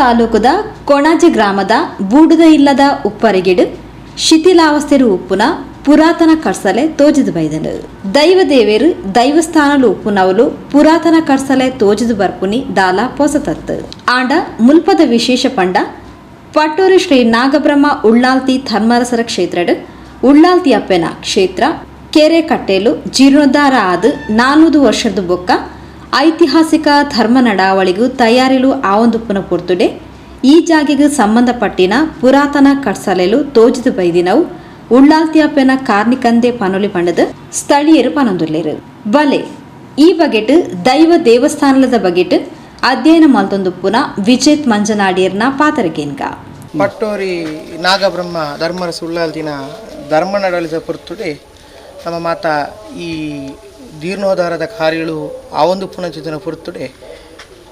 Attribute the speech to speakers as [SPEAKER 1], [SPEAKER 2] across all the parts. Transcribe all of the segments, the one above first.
[SPEAKER 1] ತಾಲೂಕುದ ಕೊಣಾಜಿ ಗ್ರಾಮದ ಬೂಡದ ಇಲ್ಲದ ಉಪ್ಪರಿಗಿಡು ಶಿಥಿಲಾವಸ್ಥೆರು ಉಪ್ಪುನ ಪುರಾತನ ಕರ್ಸಲೆ ತೋಜಿದು ಬೈದನು. ದೈವದೇವೇರು ದೈವಸ್ಥಾನಲು ಉಪ್ಪುನವಲು ಪುರಾತನ ಕರ್ಸಲೆ ತೋಜಿದು ಬರ್ಪುನಿ ದಾಲ ಪೊಸತತ್ತು. ಆಂಡ ಮುಲ್ಪದ ವಿಶೇಷ ಪಂಡ ಪಟ್ಟೂರು ಶ್ರೀ ನಾಗಬ್ರಹ್ಮ ಉಳ್ಳಾಲ್ತಿ ಧರ್ಮರಸರ ಕ್ಷೇತ್ರಡ್. ಉಳ್ಳಾಲ್ತಿ ಅಪ್ಪೆನ ಕ್ಷೇತ್ರ ಕೆರೆ ಕಟ್ಟೆಲು ಜೀರ್ಣೋದ್ಧಾರ ಆದ ನಾನೂರು ವರ್ಷದ ಬೊಕ್ಕ ಐತಿಹಾಸಿಕ ಧರ್ಮ ನಡಾವಳಿಗೂ ತಯಾರಿಲು ಆವೊಂದುಪ್ಪುನ ಪೊರ್ತುಡೆ ಈ ಜಾಗೆಗೂ ಸಂಬಂಧಪಟ್ಟಿನ ಪುರಾತನ ಕಟ್ಸಲೆಲು ತೋಜಿದು ಬೈದಿನವು. ಉಳ್ಳಾಲ್ತಿಯಪ್ಪನ ಕಾರ್ನಿಕಂದೆ ಪನೊಲಿ ಪಂಡದ ಸ್ಥಳೀಯರು ಪನೊಂದುಲ್ಲೇರು ಬಲೆ, ಈ ಬಗೆಟ್ ದೈವ ದೇವಸ್ಥಾನದ ಬಗೆಟ್ ಅಧ್ಯಯನ ಮಲ್ತೊಂದುಪ್ಪುನ ವಿಜೇತ್ ಮಂಜನಾಡಿಯರ್ನ ಪಾತರಗೇನ್ಗ
[SPEAKER 2] ಪಟ್ಟೋರಿ ನಾಗಬ್ರಹ್ಮ ಧರ್ಮರ ಸುಳ್ಳಾಲ್ದಿನ ಧರ್ಮ ನಡಳಿದ ಪುರ್ತುಡೆ ನಮ್ಮ ಮಾತಾ ಈ ಜೀರ್ಣೋದ್ಧಾರದ ಕಾರ್ಯಗಳು ಆ ಒಂದು ಪುನಚಿತನ ಪೊರ್ತುಡೆ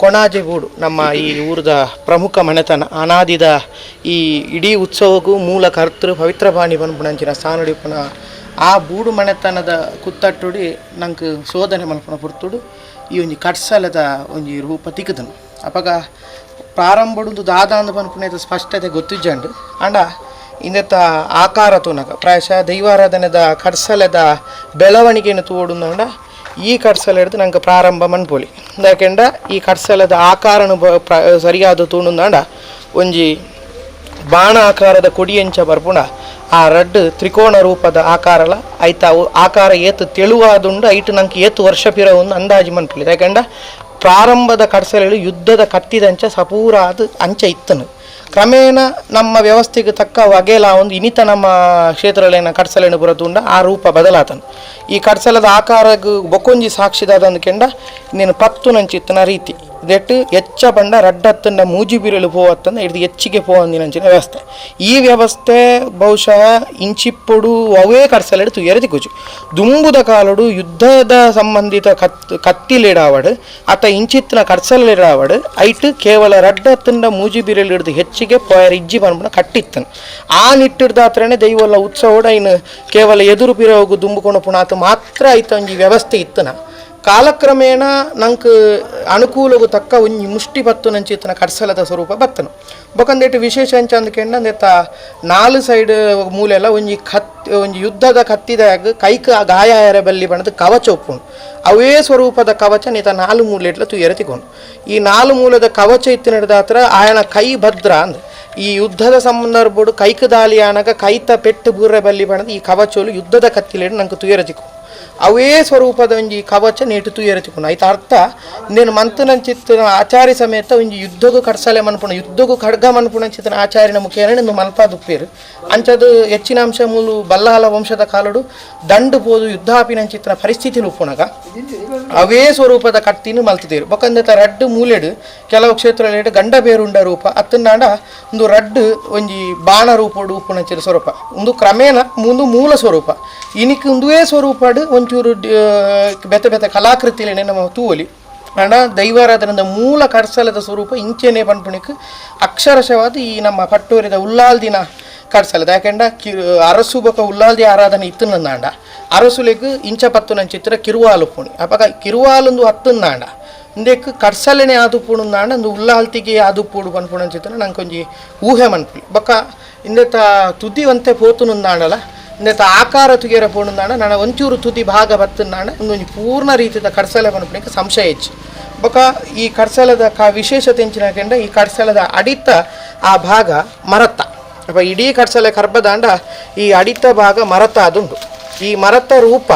[SPEAKER 2] ಕೊಣಾಜೆಗೂಡು, ನಮ್ಮ ಈ ಊರದ ಪ್ರಮುಖ ಮನೆತನ, ಅನಾದಿದ ಈ ಇಡೀ ಉತ್ಸವಕ್ಕೂ ಮೂಲ ಕರ್ತೃ ಪವಿತ್ರ ಬಾಣಿ ಪನ್ಪುಣಂಚಿನ ಸ್ಥಾನಡಿಪುನ ಆ ಬೂಡು ಮನೆತನದ ಕುತ್ತಟ್ಟುಡಿ ನಂಗೆ ಶೋಧನೆ ಮಲ್ಪನ ಪೊರ್ತುಡು ಈ ಒಂಜಿ ಕಟ್ಸಲದ ಒಂಜಿ ರೂಪ ತಿಕ್ಕದನು. ಅಪಗ ಪ್ರಾರಂಭಡು ದಾದ ಅಂದ ಪುಣ್ಯದ ಸ್ಪಷ್ಟತೆ ಗೊತ್ತಿಜ್ಜಂಡು. ಅಂಡ ಇಂದೆತ್ತ ಆಕಾರ ತೂನಗ ಪ್ರಾಯಶಃ ದೈವಾರಾಧನೆದ ಕಡ್ಸಲದ ಬೆಳವಣಿಗೆಯನ್ನು ತೋಡುಂದಂಡ ಈ ಕಡ್ಸಲ ಹಿಡಿದು ನಂಗೆ ಪ್ರಾರಂಭ ಮನ್ಪೊಲಿ. ಯಾಕೆಂಡ ಈ ಕಡ್ಸಲದ ಆಕಾರನು ಸರಿಯಾದ ತೂಣುಂದಾಂಡ ಒಂಜಿ ಬಾಣ ಆಕಾರದ ಕೊಡಿಯಂಚ ಬರ್ಪುಣ, ಆ ರಡ್ ತ್ರಿಕೋಣ ರೂಪದ ಆಕಾರಲ ಐತ ಆಕಾರ ಏತು ತೆಳುವಾದುಂಡು ಐಟು ನಂಗೆ ಏತು ವರ್ಷ ಪಿರ ಒಂದು ಅಂದಾಜು ಮನ್ಪುಲಿ. ಯಾಕೆಂಡ ಪ್ರಾರಂಭದ ಕಡ್ಸಲೆಗಳು ಯುದ್ಧದ ಕತ್ತಿದಂಚ ಸಪೂರಾದ ಅಂಚ ಇತ್ತನು. ಕ್ರಮೇಣ ನಮ್ಮ ವ್ಯವಸ್ಥೆಗೆ ತಕ್ಕ ವಗೆಲ ಒಂದು ಇನಿತ ನಮ್ಮ ಕ್ಷೇತ್ರಲೇನ ಕಡ್ಸಲೆನು ಬರತುಂಡ ಆ ರೂಪ ಬದಲಾತನು. ಈ ಕಡ್ಸಲದ ಆಕಾರಗ್ ಬೊಕೊಂಜಿ ಸಾಕ್ಷಿದಾದಂದು ಕೆಂಡ ನೀನು ಪತ್ತು ನಂಚಿತ್ತನ ರೀತಿ. ದೆಟ್ ಎಚ್ಚ ಬಂಡ ರಡ್ಡತ್ತಂಡ ಮೂಜಿ ಬಿರಲು ಪೋವತ್ತಂದ ಹಿಡಿದು ಹೆಚ್ಚಿಗೆ ಪೋವಂದಿನಂಚಿನ ವ್ಯವಸ್ಥೆ. ಈ ವ್ಯವಸ್ಥೆ ಬಹುಶಃ ಇಂಚಿಪ್ಪುಡು ಅವೇ ಕಡ್ಸಲೆಡು ತುಯರದಿ ಕುಜು. ದುಂಬುದ ಕಾಲುಡು ಯುದ್ಧದ ಸಂಬಂಧಿತ ಕತ್, ಕತ್ತಿಲಿಡಾವಡು ಅತ ಇಂಚಿತ್ತಿನ ಕಡ್ಸಲಿಡಾವಡು ಐಟ್ ಕೇವಲ ರಡ್ಡತ್ತಂಡ ಮೂಜಿ ಬಿರಲು ಹಿಡಿದು ಹೆಚ್ಚಿಗೆ ಪೊಯರ್ ಇಜ್ಜಿ ಬಂದ್ಬಿಡ ಕಟ್ಟಿತ್ತನು. ಆ ನಿಟ್ಟಿಡ್ದಾತ್ರನೇ ದೈವಲ್ಲ ಉತ್ಸವಡ ಇನ್ನು ಕೇವಲ ಎದುರು ಪಿರ ಹೋಗು ದುಂಬುಕೊಂಡು ಪುಣಾತು ಮಾತ್ರ ಐತ ಒಂಜಿ ವ್ಯವಸ್ಥೆ ಇತ್ತನ. ಕಾಲಕ್ರಮೇಣ ನಂಕ್ ಅನುಕೂಲವು ತಕ್ಕ ಒಂಜಿ ಮುಷ್ಟಿ ಬತ್ತು ನಂಚಿತ್ತನ ಕಡ್ಸಲದ ಸ್ವರೂಪ ಬತ್ತನು. ಬೊಕಂದೇಟ್ ವಿಶೇಷ ಅಂಚ ಅಂದ್ಕೆಂಡ ಅಂದೆತ್ತ ನಾಲ್ ಸೈಡ್ ಮೂಲೆಲ್ಲ ಒಂಜಿ ಕತ್ ಒಂಜಿ ಯುದ್ಧದ ಕತ್ತಿದಾಗ ಕೈಕ ಗಾಯ ಬಲ್ಲಿ ಬಣ್ಣದ ಕವಚ ಒಪ್ಪುಂಡು. ಅವೇ ಸ್ವರೂಪದ ಕವಚ ನೀತ ನಾಲ್ಕು ಮೂಲೆಟ್ಲ ತುಯರ ತಿಕೊಂಡು ಈ ನಾಲ್ಕು ಮೂಲದ ಕವಚ ಇತ್ತು ನಡೆದಾತ್ರ ಆಯನ ಕೈ ಭದ್ರ ಅಂದ್. ಈ ಯುದ್ಧದ ಸಂದರ್ಭಡು ಕೈಕ ದಾಳಿ ಆನಗ ಕೈತ ಪೆಟ್ಟು ಬೂರ್ರೆ ಬಲ್ಲಿ ಬಣ್ಣದ ಈ ಕವಚೋಲು ಯುದ್ಧದ ಕತ್ತಿಲೇಡು ನಂಗೆ ತುಯರ ಅವೇ ಸ್ವರೂಪದ ಒಂಜಿ ಕವಚ ನೇಟು ತುಯರತಿಕೊಂಡು ಐತ ಅರ್ಥ? ಇಂದೇನು ಮಂತನಂಚಿತ್ತಿನ ಆಚಾರ್ಯ ಸಮೇತ ಒಂಜಿ ಯುದ್ಧಗೂ ಕಡ್ಸಲೆ ಮನ್ಪುಣ ಯುದ್ಧಗೂ ಖಡ್ಗ ಮನ್ಪುಣಂಚಿತ್ತಿನ ಆಚಾರ್ಯನ ಮುಖೇನ ಇಂದು ಮಲ್ಪಾದುಪ್ಪೇರು ಅಂಚದು ಹೆಚ್ಚಿನ ಅಂಶ ಮೂಲು ಬಲ್ಲಾಲ ವಂಶದ ಕಾಲಡು ದಂಡು ಪೋದು ಯುದ್ಧಾಪಿನಂಚಿತ್ತಿನ ಪರಿಸ್ಥಿತಿ ಉಪ್ಪುಣಗ. ಅವೇ ಸ್ವರೂಪದ ಕಟ್ಟಿನ ಮಲ್ತಿದ್ದೇರು ಬಕಂದತ ರಡ್ಡು ಮೂಲೆಡು, ಕೆಲವು ಕ್ಷೇತ್ರದಲ್ಲಿ ಗಂಡ ಬೇರುಂಡ ರೂಪ. ಅತ್ತನಾಡ ಒಂದು ರಡ್ಡು ಒಂಜಿ ಬಾಣ ರೂಪಡು ಚಿತ್ರ ಸ್ವರೂಪ. ಒಂದು ಕ್ರಮೇಣ ಮುಂದು ಮೂಲ ಸ್ವರೂಪ. ಇನಿಕ್ ಒಂದುವೇ ಸ್ವರೂಪಡು ಒಂಚೂರು ಬೆತ್ತ ಬೆತ್ತ ಕಲಾಕೃತಿಲೇನೆ ನಮ್ಮ ತೂವಲಿ. ಅಣ್ಣ ದೈವಾರಾಧನದ ಮೂಲ ಕರ್ಸಲದ ಸ್ವರೂಪ ಇಂಚೆನೆ ಪನ್ಪುಣಿಕ್ ಅಕ್ಷರಶವಾದ ಈ ನಮ್ಮ ಪಟ್ಟೂರಿದ ಉಲ್ಲಾಲ್ದಿನ ಕರ್ಸಲದ. ಯಾಕೆಂಡ, ಕಿ ಅರಸು ಬೊಕ ಉಲ್ಲಾಲ್ದಿ ಆರಾಧನೆ ಇತ್ತುನಂದಾಂಡ ಅರಸುಲೆಗ್ ಇಂಚ ಪತ್ತು ಚಿತ್ರ ಕಿರುವಾಲು ಪುಣಿ. ಅಪಗ ಕಿರುವಾಲೊಂದು ಹತ್ತುಂದಾಂಡ ಇಂದೆಕ್ ಕಡ್ಸಲೆನೆ ನಾಂಡ ಒಂದು ಉಲ್ಲಾಲ್ತಿಗೆ ಆದುಪ್ಪುಡು ಪನ್ಪುಣಂಚಿತ್ರ ನಂಗೆ ಕೊಂಜಿ ಊಹೆ ಮನ್ಪುಲಿ. ಬೊಕ, ಇಂದೆತ ತುದಿ ಒಂತೆ ಪೋತುನುಂದಾಂಡಲ ಇಂದೆತ ಆಕಾರ ತುಗಿಯರ ಪೋಣುಂದಾಂಡ ನನ್ನ ಒಂಚೂರು ತುದಿ ಭಾಗ ಬತ್ತುಂದಾಂಡ ಒಂದೊಂದು ಪೂರ್ಣ ರೀತಿಯ ಕಡ್ಸಲೆ ಪನ್ಪುಣಿಗೆ ಸಂಶಯ ಹೆಚ್ಚು. ಬೊಕ ಈ ಕಡ್ಸಲದ ಕ ವಿಶೇಷತೆ ಎಂಚಿನ ಈ ಕಡ್ಸಲದ ಅಡಿತ ಆ ಭಾಗ ಮರತ ಅಪ್ಪ ಇಡೀ ಕಡಸಲೆ ಕರ್ಬದಾಂಡ ಈ ಅಡಿತ ಭಾಗ ಮರತ ಅದುಂಡು ಈ ಮರತ ರೂಪ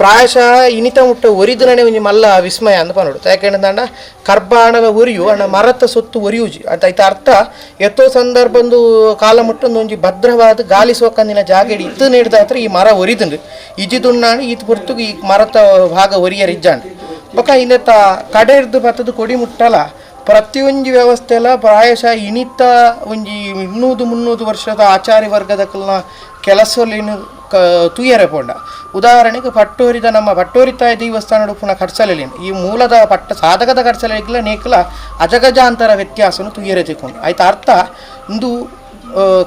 [SPEAKER 2] ಪ್ರಾಯಶಃ ಇನಿತ ಮುಟ್ಟ ಒರಿದು ಒಂಜಿ ಮಲ್ಲ ವಿಸ್ಮಯ ಅಂತ ಪನೋಡು ಯಾಕೆಂದ್ರೆ ಕರ್ಬಾಣದ ಒರಿಯು, ಅಣ್ಣ ಮರತ ಸೊತ್ತು ಒರಿಯುಜಿ. ಅಂತ ಐತ ಅರ್ಥ, ಎತ್ತೋ ಸಂದರ್ಭಂದು ಕಾಲ ಮುಟ್ಟೊಂದು ಒಂಜಿ ಭದ್ರವಾದ ಗಾಲಿ ಸೋಕಂದಿನ ಜಾಗ ಇಡಿ ಇತ್ತು ನೀಡ್ದಾತ್ರ ಈ ಮರ ಒರಿದುಂಡು. ಇಜಿದುಣ್ಣಾಣ ಈತ್ ಪುರ್ತು ಈ ಮರತ ಭಾಗ ಒರಿಯರ್ ಇಜ್ಜಾಂಡು. ಬೊಕ ಇನ್ನತ್ತ ಕಡೆ ಇರ್ದು ಬತ್ತದು ಕೊಡಿ ಮುಟ್ಟಲ ಪ್ರತಿಯೊಂದು ವ್ಯವಸ್ಥೆಲ ಪ್ರಾಯಶಃ ಇನಿತ ಒಂಜಿ ಇನ್ನೂದು ಮುನ್ನೂರು ವರ್ಷದ ಆಚಾರ್ಯ ವರ್ಗದ ಕಲ್ನ ಕೆಲಸಲೇನು ಕ ಪೋಂಡ. ಉದಾಹರಣೆಗೆ ಪಟ್ಟೋರಿದ ನಮ್ಮ ಪಟ್ಟೋರಿತಾಯ ದೇವಸ್ಥಾನ ಪುನಃ ಕಡ್ಸಲೇನು ಈ ಮೂಲದ ಪಟ್ಟ ಸಾಧಕದ ಕಡ್ಸಲೆಗ್ಲ ನೇಕಲ ಅಜಗಜಾಂತರ ವ್ಯತ್ಯಾಸನು ತುಯರೆ ತಿಕೊಂಡು ಆಯ್ತು ಅರ್ಥ? ಇಂದು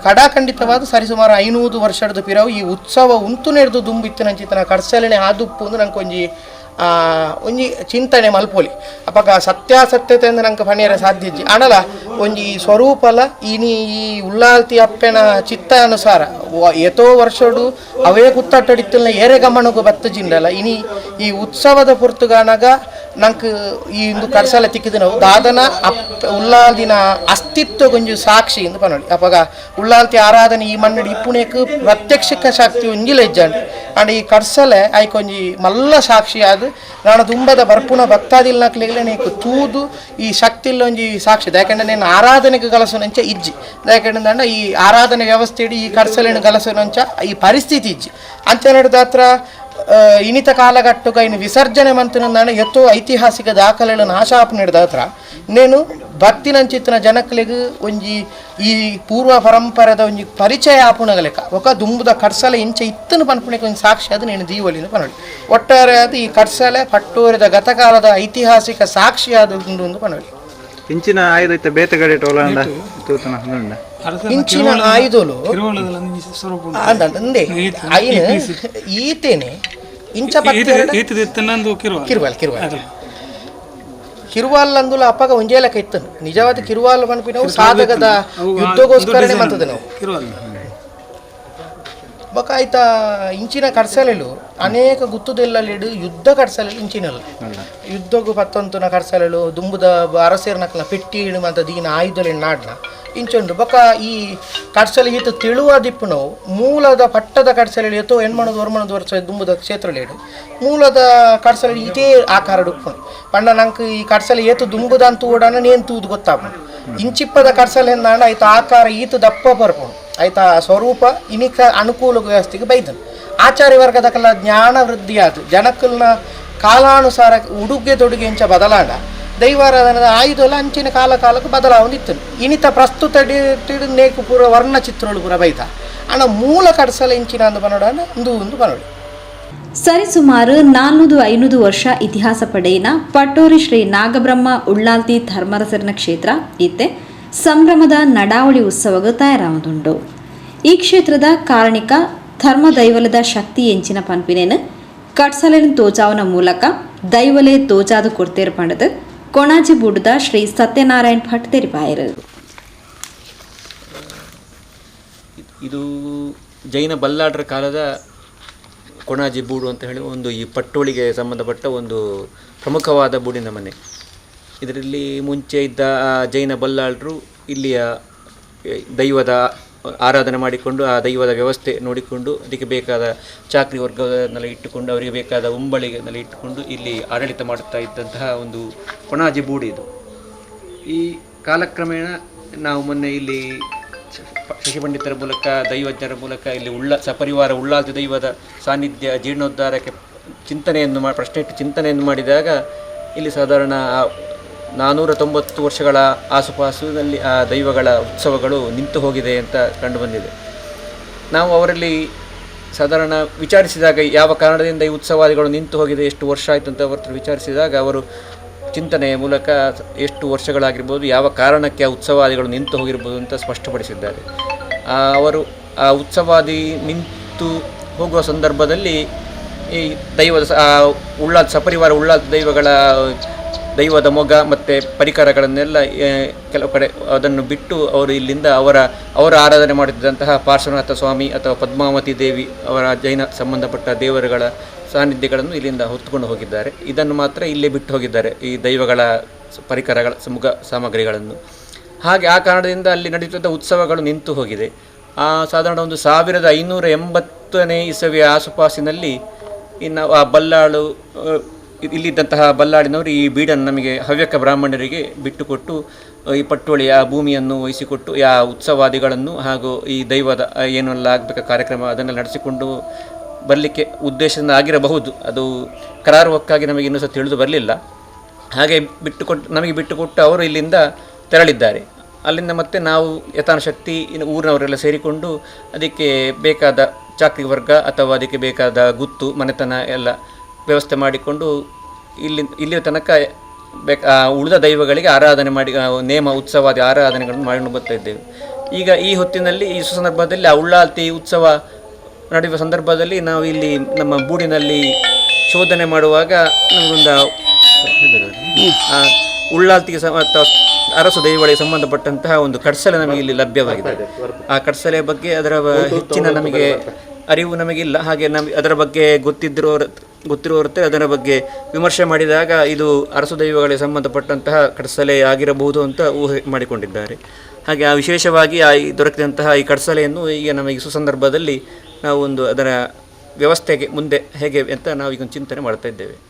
[SPEAKER 2] ಕಡಾಖಂಡಿತವಾದ ಸರಿಸುಮಾರು ಐನೂರು ವರ್ಷದ ಪಿರವು ಈ ಉತ್ಸವ ಉಂತು ದುಂಬಿತ್ತಿನ ಚಿತ್ರ ಕಡ್ಸಲೆನೆ ಆದುಪ್ಪು ಅಂದ್ರೆ ನಂಗೆ ಆ, ಒಂಜಿ ಚಿಂತನೆ ಮಲ್ಪೊಲಿ. ಅಪಕ ಸತ್ಯಾಸತ್ಯತೆ ಅಂದ್ರೆ ನಂಗೆ ಪಣಿಯರ ಸಾಧ್ಯ ಇಜ್ಜಿ ಅಣಲ, ಒಂಜಿ ಸ್ವರೂಪಲ, ಇನಿ ಈ ಉಳ್ಳಾಲ್ತಿ ಅಪ್ಪೆನ ಚಿತ್ತ ಅನುಸಾರ ಎತೋ ವರ್ಷಡು ಅವೇ ಕುತ್ತಾಟಡಿತ್ತಲ್ಲ ಏರೆ ಗಮನಕ್ಕೂ ಬತ್ತಜಿಂಡಲ್ಲ ಇನಿ ಈ ಉತ್ಸವದ ಪುರ್ತುಗಾನಾಗ ನಂಕ್ ಈ ಕರ್ಸಲ ತಿಕ್ಕಿದ ನಾವು ದಾದನ ಅಪ್, ಉಳ್ಳಾಲ್ದಿನ ಅಸ್ತಿತ್ವ ಗೊಂಜು ಸಾಕ್ಷಿ ಎಂದು ಪನೋಳಿ ಅಪಗ ಉಳ್ಳಾಲ್ತಿ ಆರಾಧನೆ ಈ ಮಣ್ಣಡಿ ಇಪ್ಪುಣೇಕ ಪ್ರತ್ಯಕ್ಷಕ ಶಕ್ತಿ ಒಂಜಿಲ ಇಜ್ಜಂಡು ಅಂಡ್ ಈ ಕಡ್ಸಲೆ ಐಕೊಂಜಿ ಮಲ್ಲ ಸಾಕ್ಷಿ ಆದ್ ನಾನು ತುಂಬದ ಬರ್ಪುನ ಭಕ್ತಾದಿಲ್ ನಕ್ಲೆಗ್ಲೆ ನೀಕು ತೂದು ಈ ಶಕ್ತಿ ಒಂಜಿ ಸಾಕ್ಷಿ. ಯಾಕಂದ್ರೆ నేను ಆರಾಧನೆಗೆ ಗಲಸುನಂಚ ಇಜ್ಜಿ. ಯಾಕಂದ್ರೆ ಈ ಆರಾಧನೆ ವ್ಯವಸ್ಥೆ ಇಡಿ ಈ ಕಡ್ಸಲೆನ ಗಲಸುನಂಚ ಈ ಪರಿಸ್ಥಿತಿ ಇಜ್ಜಿ. ಅಂಚ ನಡೆದ ಹತ್ರ ಆ, ಇನಿತ ಕಾಲಘಟ್ಟಗ ಇನ್ನು ವಿಸರ್ಜನೆ ಮಂತನ ಎತ್ತೋ ಐತಿಹಾಸಿಕ ದಾಖಲೆಗಳ ನಾಶಾಪ ನೀಡಿದ ಹತ್ರ నేను ಭಕ್ತಿನಂಚಿತ್ತಿನ ಜನಕ್ಲೆಗ್ ಒಂಜಿ ಈ ಪೂರ್ವ ಪರಂಪರೆದ ಒಂಜಿ ಪರಿಚಯ ಆಪುಣಗ ಲೆಕ್ಕ ಒಕ ದುಂಬುದ ಕಡ್ಸಲೆ ಇಂಚ ಇತ್ತನ ಪನ್ಪುಣಕ್ಕೆ ಒಂದು ಸಾಕ್ಷಿ ಅದು నేను ದೀವಲಿನ ಪನೊಳಿ ಒಟ್ಟಾರೆ ಅದು ಈ ಕಡ್ಸಲೆ ಪಟ್ಟೂರಿದ ಗತಕಾಲದ ಐತಿಹಾಸಿಕ ಸಾಕ್ಷಿ ಅದು ಉಂಡು ಒಂದು ಪನೊಳಿ
[SPEAKER 3] ಇಂಚಿನ ಆಯುಧ ಇತ್ತ ಬೇತಗಡೆ ಟೋಲಂಡ ತೂತನ ಹನುಂಡ
[SPEAKER 2] ಇಂಚಿನ ಆಯುಧಲು
[SPEAKER 4] ಕಿರುವಳದಲ್ಲ ಒಂಜಿ ಸ್ವರೂಪ ಉಂಟು.
[SPEAKER 2] ಅಂದಂದೆ ಐನು ಈತೇನೆ ಇಂಚ
[SPEAKER 4] ಕಿರುವಳ
[SPEAKER 2] ಕಿರುವಾಲ್. ಕಿರುವಾಲ್ ಕಿರುವಾಲ್. ಅಂದುಲ ಅಪ್ಪಗ ಒಂಜೇಲ ಇತ್ತನು ನಿಜವಾದ ಕಿರುವಾಲ್ ಮನ್ಪಿ ನಾವು ಸಾಧಕದ ಯುದ್ಧಗೋಸ್ಕರನೇ ಮಂತದ ನಾವು. ಬೊಕ ಆಯ್ತ ಇಂಚಿನ ಕಡ್ಸಲೆಲು ಅನೇಕ ಗುತ್ತುದೆಲ್ಲಲಿಡು ಯುದ್ಧ ಕಡ್ಸಲೆಲು ಇಂಚಿನಲ್ಲ. ಯುದ್ಧಗು ಪತ್ತೊಂತುನ ಕಡ್ಸಲೆಲು ದುಂಬುದ ಅರಸೇರ್ನಕ್ಲ ಪೆಟ್ಟಿ ಇಡು ಮಂತ ದೀನ ಆಯುಧಲೆ ನಾಡ್ನ. ಇಂಚುಂಡು. ಬೊಕ ಈ ಕಡ್ಸಲಿ ಈತ ತಿಳುವ ದಿಪ್ಪುನವು ಮೂಲದ ಪಟ್ಟದ ಕಡ್ಸಲಿ ಎತ್ತೋ ಹೆಣ್ಮಣದ ಹೊರಮಣದ ವರ್ಷ ದುಂಬುದ ಕ್ಷೇತ್ರಲೇಡು ಮೂಲದ ಕಡ್ಸಲಿ ಇದೇ ಆಕಾರ ಪಂಡ ನಂಗೆ ಈ ಕಡ್ಸಲಿ ಏತು ದುಂಬುದ ಅಂತ ಓಡಾನ ನೇನು ತೂದು ಗೊತ್ತಾಪುಂಡು ಇಂಚಿಪ್ಪದ ಕಡ್ಸಲಿ ಎಂದಾಣ ಆಯ್ತು ಆಕಾರ ಈತು ದಪ್ಪ ಬರ್ಪುಂಡು ಆಯ್ತಾ ಸ್ವರೂಪ ಇನಿಕ ಅನುಕೂಲ ವ್ಯವಸ್ಥೆಗೆ ಬೈದನು. ಆಚಾರ್ಯ ವರ್ಗದ ಕಲ ಜ್ಞಾನ ವೃದ್ಧಿ ಜನಕಲ್ನ ಕಾಲಾನುಸಾರ ಉಡುಗೆ ತೊಡುಗೆ ಇಂಚ ಬದಲಾಂಡ ದೈವಾರಾಧನದ ಆಯುಧಲ ಅಂಚಿನ ಕಾಲ ಕಾಲಕ್ಕೆ ಬದಲಾವಣೆ ಇನಿತ ಪ್ರಸ್ತುತ ನೇಕು ಪೂರ ವರ್ಣ ಚಿತ್ರಗಳು ಪೂರ ಬೈತ ಅಣ್ಣ ಮೂಲ ಕಡಸಲ ಇಂಚಿನ ಅಂದು ಬನೋಡನ ಒಂದು ಒಂದು ಸರಿ
[SPEAKER 1] ಸರಿಸುಮಾರು ನಾನ್ನೂದು ಐನೂದು ವರ್ಷ ಇತಿಹಾಸ ಪಡೆಯಿನ ಪಟೋರಿ ಶ್ರೀ ನಾಗಬ್ರಹ್ಮ ಉಳ್ಳಾಲ್ತಿ ಧರ್ಮರಸರಿನ ಕ್ಷೇತ್ರ ಇತ್ತೆ ಸಂಭ್ರಮದ ನಡಾವಳಿ ಉತ್ಸವಗ ತಯಾರಾವುದುಂಡು ಈ ಕ್ಷೇತ್ರದ ಕಾರಣಿಕ ಧರ್ಮ ದೈವಲದ ಶಕ್ತಿ ಎಂಚಿನ ಪನ್ಪಿನೇನು ಕಟ್ಸಲಿನ ತೋಚಾವನ ಮೂಲಕ ದೈವಲೆ ತೋಚಾದು ಕೊಡ್ತೇರು ಕೊಣಾಜಿ ಬೂಡದ ಶ್ರೀ ಸತ್ಯನಾರಾಯಣ್ ಭಟ್ ತೆರಿಪಾಯರು
[SPEAKER 5] ಇದು ಜೈನ ಬಲ್ಲಾಡ್ರ ಕಾಲದ ಕೊಣಾಜಿ ಬೂಡು ಅಂತ ಹೇಳಿ ಒಂದು ಈ ಪಟ್ಟೋಳಿಗೆ ಸಂಬಂಧಪಟ್ಟ ಒಂದು ಪ್ರಮುಖವಾದ ಬೂಡಿನ ಮನೆ. ಇದರಲ್ಲಿ ಮುಂಚೆ ಇದ್ದ ಜೈನ ಬಲ್ಲಾಳರು ಇಲ್ಲಿಯ ದೈವದ ಆರಾಧನೆ ಮಾಡಿಕೊಂಡು ಆ ದೈವದ ವ್ಯವಸ್ಥೆ ನೋಡಿಕೊಂಡು ಅದಕ್ಕೆ ಬೇಕಾದ ಚಾಕ್ರಿ ವರ್ಗವನ್ನೆಲ್ಲ ಇಟ್ಟುಕೊಂಡು ಅವರಿಗೆ ಬೇಕಾದ ಉಂಬಳಿಗೆನೆಲ್ಲ ಇಟ್ಟುಕೊಂಡು ಇಲ್ಲಿ ಆಡಳಿತ ಮಾಡುತ್ತಾ ಇದ್ದಂತಹ ಒಂದು ಕೊಣಾಜಿ ಬೂಡಿ ಇದು. ಈ ಕಾಲಕ್ರಮೇಣ ನಾವು ಮೊನ್ನೆ ಇಲ್ಲಿ ಶಶಿ ಪಂಡಿತರ ಮೂಲಕ, ದೈವಜ್ಞರ ಮೂಲಕ ಇಲ್ಲಿ ಉಳ್ಳ, ಸಪರಿವಾರ ಉಳ್ಳಾದ ದೈವದ ಸಾನ್ನಿಧ್ಯ, ಜೀರ್ಣೋದ್ಧಾರಕ್ಕೆ ಚಿಂತನೆಯನ್ನು ಮಾ ಪ್ರಶ್ನೆ ಇಟ್ಟು ಚಿಂತನೆಯನ್ನು ಮಾಡಿದಾಗ ಇಲ್ಲಿ ಸಾಧಾರಣ ನಾನ್ನೂರ ತೊಂಬತ್ತು ವರ್ಷಗಳ ಆಸುಪಾಸಿನಲ್ಲಿ ಆ ದೈವಗಳ ಉತ್ಸವಗಳು ನಿಂತು ಹೋಗಿದೆ ಅಂತ ಕಂಡುಬಂದಿದೆ. ನಾವು ಅವರಲ್ಲಿ ಸಾಧಾರಣ ವಿಚಾರಿಸಿದಾಗ ಯಾವ ಕಾರಣದಿಂದ ಈ ಉತ್ಸವಾದಿಗಳು ನಿಂತು ಹೋಗಿದೆ, ಎಷ್ಟು ವರ್ಷ ಆಯಿತು ಅಂತ ಅವರ ವಿಚಾರಿಸಿದಾಗ ಅವರು ಚಿಂತನೆಯ ಮೂಲಕ ಎಷ್ಟು ವರ್ಷಗಳಾಗಿರ್ಬೋದು, ಯಾವ ಕಾರಣಕ್ಕೆ ಆ ಉತ್ಸವಾದಿಗಳು ನಿಂತು ಹೋಗಿರ್ಬೋದು ಅಂತ ಸ್ಪಷ್ಟಪಡಿಸಿದ್ದಾರೆ. ಅವರು ಆ ಉತ್ಸವಾದಿ ನಿಂತು ಹೋಗುವ ಸಂದರ್ಭದಲ್ಲಿ ಈ ದೈವದ ಉಳ್ಳಾದ, ಸಪರಿವಾರ ಉಳ್ಳಾದ ದೈವಗಳ ದೈವದ ಮೊಗ ಮತ್ತು ಪರಿಕರಗಳನ್ನೆಲ್ಲ ಕೆಲವು ಕಡೆ ಅದನ್ನು ಬಿಟ್ಟು ಅವರು ಇಲ್ಲಿಂದ ಅವರ ಅವರ ಆರಾಧನೆ ಮಾಡುತ್ತಿದ್ದಂತಹ ಪಾರ್ಶ್ವನಾಥ ಸ್ವಾಮಿ ಅಥವಾ ಪದ್ಮಾವತಿ ದೇವಿ ಅವರ ಜೈನ ಸಂಬಂಧಪಟ್ಟ ದೇವರುಗಳ ಸಾನ್ನಿಧ್ಯಗಳನ್ನು ಇಲ್ಲಿಂದ ಹೊತ್ತುಕೊಂಡು ಹೋಗಿದ್ದಾರೆ. ಇದನ್ನು ಮಾತ್ರ ಇಲ್ಲೇ ಬಿಟ್ಟು ಹೋಗಿದ್ದಾರೆ ಈ ದೈವಗಳ ಪರಿಕರಗಳ ಮುಗ ಸಾಮಗ್ರಿಗಳನ್ನು. ಹಾಗೆ ಆ ಕಾರಣದಿಂದ ಅಲ್ಲಿ ನಡೆಯುತ್ತಿದ್ದ ಉತ್ಸವಗಳು ನಿಂತು ಹೋಗಿದೆ. ಆ ಸಾಧಾರಣ ಒಂದು ಸಾವಿರದ ಐನೂರ ಎಂಬತ್ತನೇ ಇಸವಿಯ ಆಸುಪಾಸಿನಲ್ಲಿ ಇನ್ನು ಆ ಬಲ್ಲಾಳು ಇಲ್ಲಿದ್ದಂತಹ ಬಲ್ಲಾಳಿನವರು ಈ ಬೀಡನ್ನು ನಮಗೆ ಹವ್ಯಕ ಬ್ರಾಹ್ಮಣರಿಗೆ ಬಿಟ್ಟುಕೊಟ್ಟು ಈ ಪಟ್ಟೋಳಿ ಆ ಭೂಮಿಯನ್ನು ವಹಿಸಿಕೊಟ್ಟು, ಯಾ ಉತ್ಸವಾದಿಗಳನ್ನು ಹಾಗೂ ಈ ದೈವದ ಏನೆಲ್ಲ ಆಗಬೇಕ ಕಾರ್ಯಕ್ರಮ ಅದನ್ನು ನಡೆಸಿಕೊಂಡು ಬರಲಿಕ್ಕೆ ಉದ್ದೇಶದಿಂದ ಆಗಿರಬಹುದು. ಅದು ಕರಾರುವಕ್ಕಾಗಿ ನಮಗೆ ಇನ್ನೂ ಸಹ ತಿಳಿದು ಬರಲಿಲ್ಲ. ಹಾಗೆ ಬಿಟ್ಟುಕೊಟ್ಟು ನಮಗೆ ಬಿಟ್ಟುಕೊಟ್ಟು ಅವರು ಇಲ್ಲಿಂದ ತೆರಳಿದ್ದಾರೆ. ಅಲ್ಲಿಂದ ಮತ್ತೆ ನಾವು ಯಥಾನಶಕ್ತಿ ಇನ್ನು ಊರಿನವರೆಲ್ಲ ಸೇರಿಕೊಂಡು ಅದಕ್ಕೆ ಬೇಕಾದ ಚಾಕ್ರಿ ವರ್ಗ ಅಥವಾ ಅದಕ್ಕೆ ಬೇಕಾದ ಗುತ್ತು, ಮನೆತನ ಎಲ್ಲ ವ್ಯವಸ್ಥೆ ಮಾಡಿಕೊಂಡು ಇಲ್ಲಿ ಇಲ್ಲಿಯ ತನಕ ಬೇಕ ಆ ಉಳಿದ ದೈವಗಳಿಗೆ ಆರಾಧನೆ ಮಾಡಿ ನೇಮ ಉತ್ಸವಾದಿ ಆರಾಧನೆಗಳನ್ನು ಮಾಡಿಕೊಂಡು ಬರ್ತಾ ಇದ್ದೇವೆ. ಈಗ ಈ ಹೊತ್ತಿನಲ್ಲಿ ಈ ಸಂದರ್ಭದಲ್ಲಿ ಆ ಉಳ್ಳಾಲ್ತಿ ಉತ್ಸವ ನಡೆಯುವ ಸಂದರ್ಭದಲ್ಲಿ ನಾವು ಇಲ್ಲಿ ನಮ್ಮ ಬೂಡಿನಲ್ಲಿ ಶೋಧನೆ ಮಾಡುವಾಗ ನಮಗೊಂದು ಆ, ಉಳ್ಳಾಲ್ತಿಗೆ ಅಥವಾ ಅರಸು ದೈವಗಳಿಗೆ ಸಂಬಂಧಪಟ್ಟಂತಹ ಒಂದು ಕಡ್ಸಲೆ ನಮಗೆ ಇಲ್ಲಿ ಲಭ್ಯವಾಗಿದೆ. ಆ ಕಡ್ಸಲೆಯ ಬಗ್ಗೆ ಅದರ ಹೆಚ್ಚಿನ ನಮಗೆ ಅರಿವು ನಮಗಿಲ್ಲ. ಹಾಗೆ ನಮಗೆ ಅದರ ಬಗ್ಗೆ ಗೊತ್ತಿದ್ದರೂ ಗೊತ್ತಿರುವ ಅದರ ಬಗ್ಗೆ ವಿಮರ್ಶೆ ಮಾಡಿದಾಗ ಇದು ಅರಸು ದೈವಗಳಿಗೆ ಸಂಬಂಧಪಟ್ಟಂತಹ ಕಡಸಲೆ ಆಗಿರಬಹುದು ಅಂತ ಊಹೆ ಮಾಡಿಕೊಂಡಿದ್ದಾರೆ. ಹಾಗೆ ಆ ವಿಶೇಷವಾಗಿ ಆ ದೊರಕಿದಂತಹ ಈ ಕಡಸಲೆಯನ್ನು ಈಗ ನಮಗೆ ಸುಸಂದರ್ಭದಲ್ಲಿ ನಾವು ಒಂದು ಅದರ ವ್ಯವಸ್ಥೆಗೆ ಮುಂದೆ ಹೇಗೆ ಅಂತ ನಾವು ಈಗ ಚಿಂತನೆ ಮಾಡ್ತಾ ಇದ್ದೇವೆ.